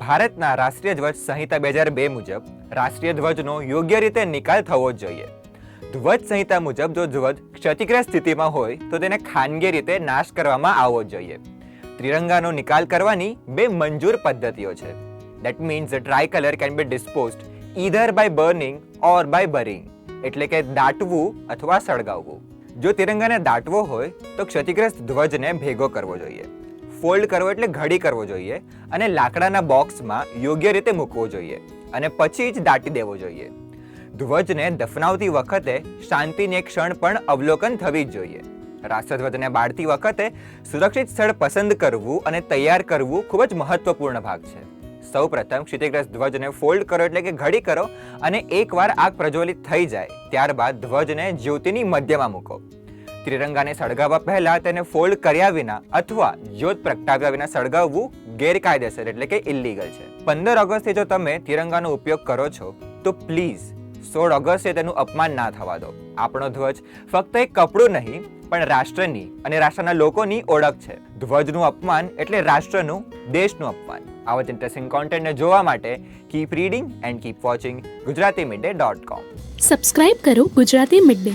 ભારતના રાષ્ટ્રીય ધ્વજ સંહિતા બે હજાર બે મુજબ રાષ્ટ્રીય ધ્વજનો યોગ્ય રીતે નિકાલ થવો જ જોઈએ. ધ્વજ સંહિતા મુજબ જો ધ્વજ ક્ષતિગ્રસ્ત સ્થિતિમાં હોય, તો તેને ખાનગી રીતે નાશ કરવામાં આવવો જોઈએ. ત્રિરંગાનો નિકાલ કરવાની બે મંજૂર પદ્ધતિઓ છે. That means dry colour can be disposed either by burning or by burying એટલે કે દાટવું અથવા સળગાવવું. જો તિરંગાને દાટવો હોય, તો ક્ષતિગ્રસ્ત ધ્વજને ભેગો કરવો જોઈએ. ફોલ્ડ કરવો એટલે ઘડી કરવો જોઈએ અને લાકડાના બોક્સમાં યોગ્ય રીતે મૂકવો જોઈએ અને પછી જ દાટી દેવો જોઈએ. ધ્વજને દફનાવતી વખતે શાંતિની એક ક્ષણ પણ અવલોકન થવી જ જોઈએ. રાષ્ટ્રધ્વજને બાળતી વખતે સુરક્ષિત સ્થળ પસંદ કરવું અને તૈયાર કરવું ખૂબ જ મહત્વપૂર્ણ ભાગ છે. સૌ પ્રથમ ક્ષિતિગ્રસ્ત ધ્વજને ફોલ્ડ કરો એટલે કે ઘડી કરો અને એકવાર આગ પ્રજ્વલિત થઈ જાય, ત્યારબાદ ધ્વજને જ્યોતિની મધ્યમાં મૂકો. ત્રિરંગાને સળગાવવા પહેલા તેને ફોલ્ડ કર્યા વિના અથવા જ્યોત પ્રગટાવ્યા વિના સળગાવવું ગેરકાયદેસર એટલે કે ઇલીગલ છે. પંદર ઓગસ્ટે જો તમે તિરંગાનો ઉપયોગ કરો છો, તો પ્લીઝ સોળ ઓગસ્ટે તેનું અપમાન ના થવા દો. આપણો ધ્વજ ફક્ત એક કપડું નહીં, પણ રાષ્ટ્રની અને રાષ્ટ્રના લોકોની ઓળખ છે. ધ્વજનું અપમાન એટલે રાષ્ટ્રનું, દેશનું અપમાન. આવા જ ઇન્ટરેસ્ટિંગ કોન્ટેન્ટને જોવા માટે keep reading and keep watching Gujarati midday dot com subscribe કરો Gujarati mid day